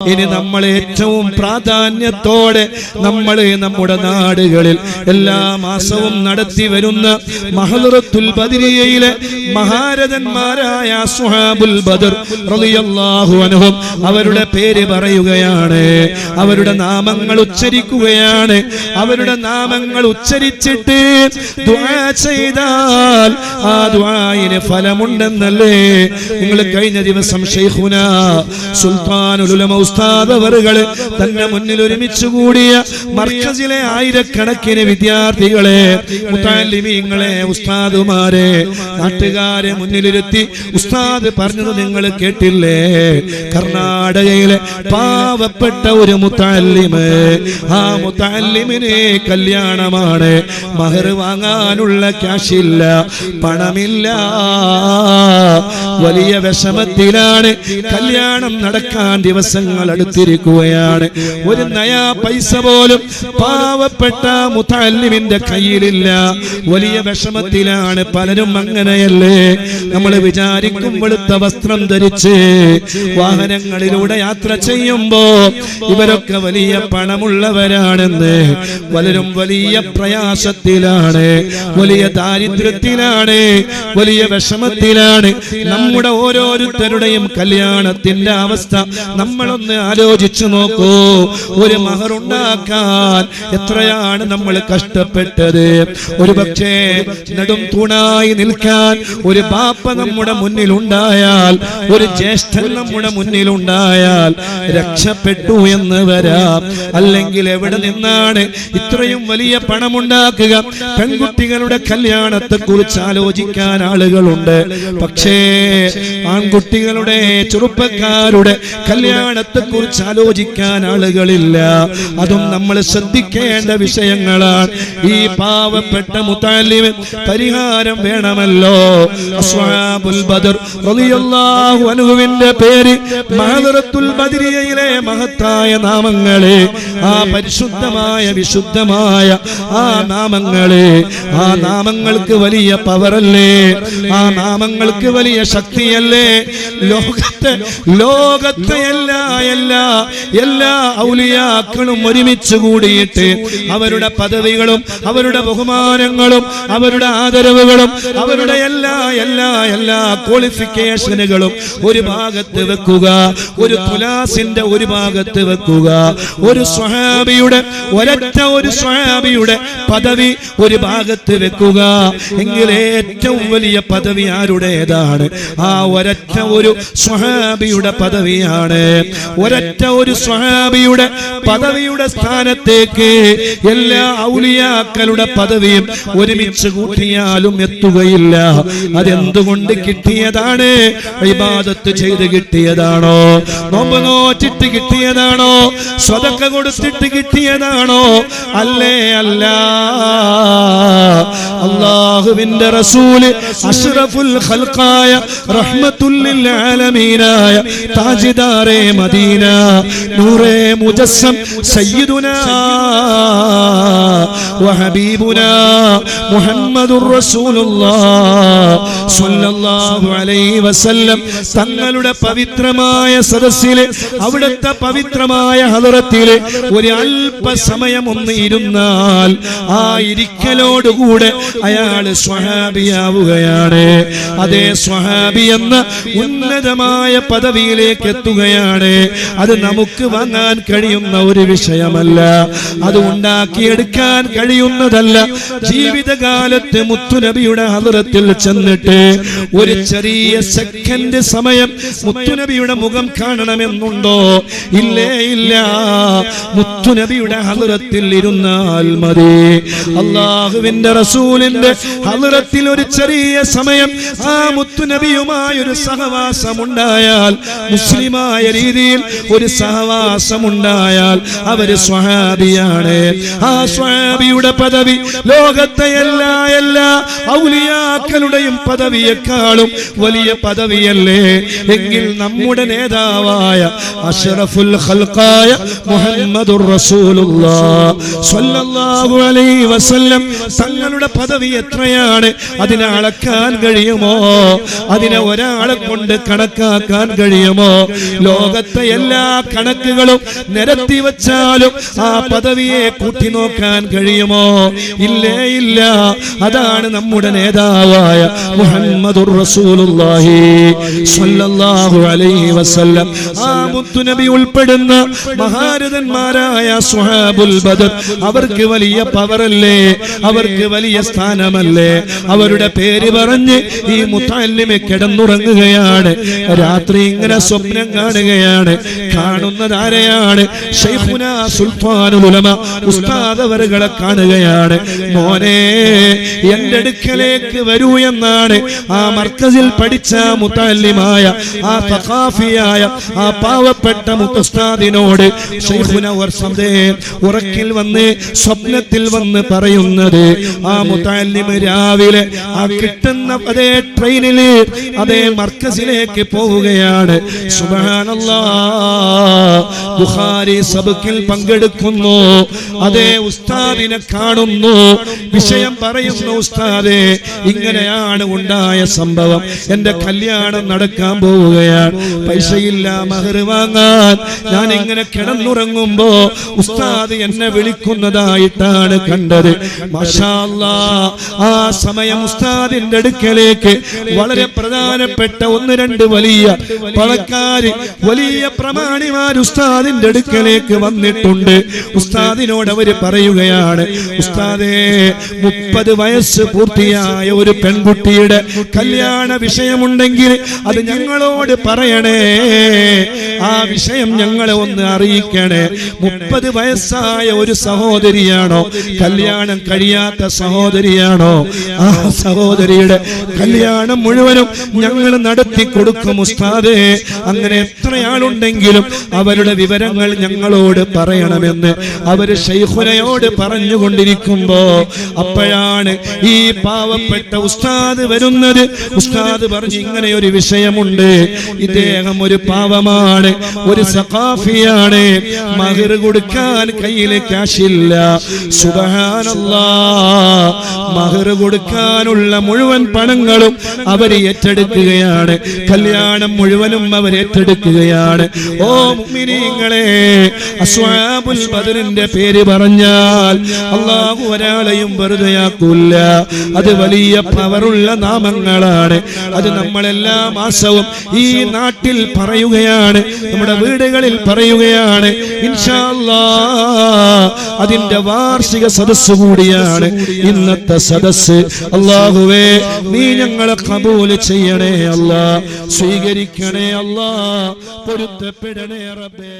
ഇനി നമ്മൾ ഏറ്റവും പ്രാധാന്യത്തോടെ നമ്മൾ നമ്മുടെ നാടുകളിൽ എല്ലാ മാസവും നടത്തി വരുന്ന മഹദറത്തുൽ ബദരിയയിലെ മഹാരഥന്മാരായ സുഹാബുൽ ബദർ റളിയല്ലാഹു അൻഹും അവരുടെ പേര് പറയുകയാണ്. അവരുടെ നാമങ്ങൾ ഉച്ചരിക്കുകയാണ്. അവരുടെ നാമങ്ങൾ ഉച്ചരിച്ചിട്ട് ദുആ ചെയ്താൽ ആ ദുആയിന് ഫലമുണ്ടെന്നല്ലേ? നിങ്ങൾ കഴിഞ്ഞ ദിവസം ഷെയ്ഖുന സുൽത്താനുൽ ഉലമ ഉസ്താദ് അവറുകൾ തന്നെ മുന്നിൽ ഒരുമിച്ച് കൂടിയ മർക്കസിലെ ആയിരക്കണക്കിന് വിദ്യാർത്ഥികളെ മുത്താലിമീങ്ങളെ ഉസ്താദുമാരെ നാട്ടുകാരെ മുന്നിലിരുത്തി ഉസ്താദ് പറഞ്ഞത് നിങ്ങൾ കേട്ടില്ലേ കർണാടകയിലെ പാവപ്പെട്ട ഒരു മുത്താലിമ് ആ മുത്താലിമിന് കല്യാണമാണ് മഹർ വാങ്ങാനുള്ള ക്യാഷില്ല പണമില്ല വലിയ വിഷമത്തിലാണ് കല്യാണം നടക്കാൻ ദിവസങ്ങൾ അടുത്തിരിക്കുകയാണ്. ഒരു നയാ പൈസ പോലും പാവപ്പെട്ട മുത്താലിമിന്റെ കയ്യിലില്ല. വലിയ വിഷമത്തിലാണ് പലരും അങ്ങനെയല്ലേ? നമ്മൾ വിചാരിക്കും വെളുത്ത വസ്ത്രം ധരിച്ച് വാഹനങ്ങളിലൂടെ യാത്ര ചെയ്യുമ്പോ ഇവരൊക്കെ വലിയ പണമുള്ളവരാണെന്ന് പലരും വലിയ പ്രയാസത്തിലാണ് വലിയ ദാരിദ്ര്യത്തിലാണ് വലിയ വിഷമത്തിലാണ്. നമ്മുടെ ഓരോരുത്തരുടെയും കല്യാണത്തിന്റെ അവസ്ഥ നമ്മളൊന്ന് ആലോചിച്ചു നോക്കൂ. ഒരു മഹർ ഉണ്ടാക്കാൻ എത്രയാണ് നമ്മൾ കഷ്ടപ്പെട്ടത്? ഒരു പക്ഷേ നെടും തൂണായി നിൽക്കാൻ ഒരു ബാപ്പ നമ്മുടെ മുന്നിൽ ഉണ്ടായാൽ ഒരു ജ്യേഷ്ഠൻ നമ്മുടെ മുന്നിൽ ഉണ്ടായാൽ രക്ഷപ്പെട്ടു എന്ന് വരാം. അല്ലെങ്കിൽ എവിടെ നിന്നാണ് ഇത്രയും വലിയ പണമുണ്ടാക്കുക? പെൺകുട്ടികളുടെ കല്യാണത്തെ കുറിച്ച് ആലോചിക്കാൻ ആളുകളുണ്ട്. പക്ഷേ ആൺകുട്ടികളുടെ ചെറുപ്പക്കാരുടെ കല്യാണത്തെ കുറിച്ച് ആലോചിക്കാൻ ആളുകളില്ല. അതും നമ്മൾ ശ്രദ്ധിക്കേണ്ട വിഷയങ്ങളാണ്. ഈ പാവപ്പെട്ട മുത്താലിമൻ പരിഹാരം വേണമല്ലോ. പേര് ബദരിയയിലെ മഹത്തായ നാമങ്ങളെ ആ പരിശുദ്ധമായ വിശുദ്ധമായ ആ നാമങ്ങളെ ആ നാമങ്ങൾക്ക് വലിയ പവറല്ലേ? ആ നാമങ്ങൾക്ക് വലിയ ശക്തിയല്ലേ? ലോകത്തെ ലോകത്തെ എല്ലാ എല്ലാ എല്ലാ ഔലിയാക്കളും ഒരുമിച്ച് കൂടിയിട്ട് അവരുടെ പദവികളും അവരുടെ ബഹുമാനങ്ങളും അവരുടെ ആദരവുകളും അവരുടെ എല്ലാ എല്ലാ എല്ലാ ക്വാളിഫിക്കേഷനുകളും ഒരു ഭാഗത്ത് വെക്കുക ഒരു തുലാസിന്റെ ഒരു ഭാഗത്ത് വെക്കുക. ഒരു സ്വഹാബിയുടെ ഒരറ്റ ഒരു സ്വഹാബിയുടെ പദവി ഒരു ഭാഗത്ത് വെക്കുക. എങ്കിൽ ഏറ്റവും വലിയ പദവി ആരുടേതാണ്? ആ ഒരറ്റ ഒരു സ്വഹാബിയുടെ പദവിയാണ്. ഒരൊറ്റ ഒരു സ്വഹാബിയുടെ പദവിയുടെ സ്ഥാനത്തേക്ക് എല്ലാ ഔലിയാക്കളുടെ പദവിയും ഒരുമിച്ച് കൂട്ടിയാലും എത്തുകയില്ല. അതെന്തുകൊണ്ട് കിട്ടിയതാണ്? വിവാദത്ത് ചെയ്ത് കിട്ടിയതാണോ? നോമ്പ് നോറ്റിട്ട് കിട്ടിയതാണോ? സ്വതക്ക കൊടുത്തിട്ട് കിട്ടിയതാണോ? അല്ലേ അല്ല. അള്ളാഹുവിന്റെ റസൂൽ അഷ്റഫുൽ ഖൽഖായ റഹ്മത്തുല്ലിൽ ആലമീനായ താജിദാറേ മദീന മദീന. നൂറേ മുജസ്സം സയ്യിദുന വഹബീബുന മുഹമ്മദുർ റസൂലുള്ളാ സല്ലല്ലാഹു അലൈഹി വസല്ലം. തങ്ങളുടെ പവിത്രമായ സദസ്സിലെ അവിടുത്തെ പവിത്രമായ ഹലറത്തിലെ ഒരു അല്പസമയം ഒന്ന് ഇരുന്നാൽ ആ ഇരിക്കലോടുകൂടെ അയാൾ സ്വഹാബിയാവുകയാണ്. അതേ സ്വഹാബി എന്ന ഉന്നതമായ പദവിയിലേക്ക് എത്തുകയാണ്. അത് നമുക്ക് വാങ്ങാൻ കഴിയുന്ന ഒരു വിഷയമല്ല. അത് ഉണ്ടാക്കിയെടുക്കാൻ കഴിയുന്നതല്ല. ജീവിതകാലത്ത് മുത്തുനബിയുടെ ഹലറത്തിൽ ചെന്നിട്ട് ഒരു ചെറിയ സെക്കൻഡ് സമയം മുത്തുനബിയുടെ മുഖം കാണണമെന്നുണ്ടോ? ഇല്ലേ ഇല്ല. മുത്തുനബിയുടെ ഹലറത്തിൽ ഇരുന്നാൽ മതി. അള്ളാഹുവിന്റെ റസൂലിന്റെ ഹലറത്തിൽ ഒരു ചെറിയ സമയം ആ മുത്തുനബിയുമായൊരു സഹവാസമുണ്ടായാൽ മുസ്ലിമായ രീതിയിൽ ഒരു സഹവാസമുണ്ടായാൽ അവർ സ്വഹാബിയാണ്. ആ സ്വഹാബിയുടെ പദവി ലോകത്തെ എല്ലാ എല്ലാ ഔലിയാക്കളുടെയും പദവിയെക്കാളും വലിയ പദവിയല്ലേ? എങ്കിൽ നമ്മുടെ നേതാവായ അഷറഫുൽ ഖൽഖായ മുഹമ്മദുർ റസൂലുള്ളാഹ് സ്വല്ലല്ലാഹു അലൈഹി വസല്ലം തങ്ങളുടെ പദവി എത്രയാണ്? അതിനെ അളക്കാൻ കഴിയുമോ? അതിനെ ഒരാളെ കൊണ്ട് കണക്കാക്കാൻ കഴിയുമോ? ലോകത്തെ എല്ലാ കണക്കുകളും നിരത്തി വച്ചാലും ആ പദവിയെ കൂട്ടി നോക്കാൻ കഴിയുമോ? ഇല്ലേ ഇല്ല. അതാണ് നമ്മുടെ നേതാവായ മുഹമ്മദുർ ഉൾപ്പെടുന്ന മഹാരഥന്മാരായ സുഹാബുൽ ബദർ അവർക്ക് വലിയ പവറല്ലേ? അവർക്ക് വലിയ സ്ഥാനമല്ലേ? അവരുടെ പേര് പറഞ്ഞ് ഈ മുത്താലിമെ കിടന്നുറങ്ങുകയാണ്. രാത്രി ഇങ്ങനെ സ്വപ്നം കാണുകയാണ്. കാണുന്നത് ആരെയാണ് ഷൈഖുന സുൽത്താനുൽ ഉലമ ഉസ്താദ് കാണുകയാണ്. മോനെ എന്റെ അടുക്കലേക്ക് വരൂ എന്നാണ് ആ മർക്കസിൽ പഠിച്ച മുത്തല്ലിമായ ആ തഖാഫിയായ ആ പാവപ്പെട്ട മുത്തസ്താദിനോട് ഉറക്കിൽ വന്ന് സ്വപ്നത്തിൽ വന്ന് പറയുന്നത് ആ മുത്തല്ലിമ് രാവിലെ ആ കിട്ടുന്ന അതേ ട്രെയിനിൽ അതേ മർക്കസിലേക്ക് പോവുകയാണ്. സുബ്ഹാനല്ലാ. ബുഖാരി സബക്കിൽ പങ്കെടുക്കുന്നു. അതേ ഉസ്താദിനെ കാണുന്നു. വിഷയം പറയുന്നു ഉസ്താദെ ഇങ്ങനെയാണ് ഉണ്ടായ സംഭവം. എന്റെ കല്യാണം നടക്കാൻ പോവുകയാണ്. പൈസയില്ല മഹർ വാങ്ങാൻ. ഞാൻ ഇങ്ങനെ കിടന്നുറങ്ങുമ്പോ ഉസ്താദ് എന്നെ വിളിക്കുന്നതായിട്ടാണ് കണ്ടത്. മാഷാ അല്ലാ, ആ സമയം ഉസ്താദിന്റെ അടുക്കലേക്ക് വളരെ പ്രധാനപ്പെട്ട ഒന്ന് രണ്ട് വലിയ പണക്കാര് വലിയ പ്രമാണിമാർ ഉസ്താദിന്റെ അടുക്കലേക്ക് വന്നിട്ടുണ്ട്. ഉസ്താദിനോട് അവർ പറയുകയാണ് ഉസ്താദേ മുപ്പത് വയസ്സ് പൂർത്തിയായ ഒരു പെൺകുട്ടിയുടെ കല്യാണ വിഷയമുണ്ടെങ്കിൽ അത് ഞങ്ങളോട് പറയണേ. ആ വിഷയം ഞങ്ങളെ ഒന്ന് അറിയിക്കണേ. മുപ്പത് വയസ്സായ ഒരു സഹോദരിയാണോ? കല്യാണം കഴിയാത്ത സഹോദരിയാണോ? ആ സഹോദരിയുടെ കല്യാണം മുഴുവനും ഞങ്ങൾ നടത്തി കൊടുക്കും ഉസ്താദേ. അങ്ങനെ എത്രയാളുണ്ടെങ്കിലും അവരുടെ വിവരങ്ങൾ ഞങ്ങളോട് പറയണമെന്ന് അവർ ഷെയ്ഖുനയോട് പറഞ്ഞുകൊണ്ടിരിക്കുമ്പോ അപ്പോഴാണ് ഈ പാവപ്പെട്ട ഉസ്താദ് വരുന്നത്. ഉസ്താദ് പറഞ്ഞു ഇങ്ങനെ ഒരു വിഷയമുണ്ട്. ഇദ്ദേഹം ഒരു പാവമാണ് ഒരു സഖാഫിയാണ്. മഹിർ കൊടുക്കാൻ കയ്യിൽ ക്യാഷില്ല. സുബഹാനല്ലാ. മഹിർ കൊടുക്കാനുള്ള മുഴുവൻ പണങ്ങളും അവർ ഏറ്റെടുക്കുകയാണ്. കല്യാണം മുഴുവനും അവർ ഏറ്റെടുക്കുകയാണ്. ഓ മുഅ്മിനീങ്ങളെ അസ്വാബുൽ ബദറിന്റെ പേര് പറഞ്ഞാൽ അള്ളാഹു ഒരാളെയും വെറുതെയാക്കൂല. അത് വലിയ പവറുള്ള നാമങ്ങളാണ്. അത് നമ്മളെല്ലാ മാസവും ഈ നാട്ടിൽ പറയുകയാണ് നമ്മുടെ വീടുകളിൽ പറയുകയാണ്. അതിന്റെ വാർഷിക സദസ് കൂടിയാണ് ഇന്നത്തെ സദസ് അള്ളാഹുവേ നീ ഞങ്ങളെ കബൂൽ ചെയ്യണേ അല്ലാ സ്വീകരിക്കണേ അല്ലാ പൊരുത്തപ്പെടണേ റബ്ബേ.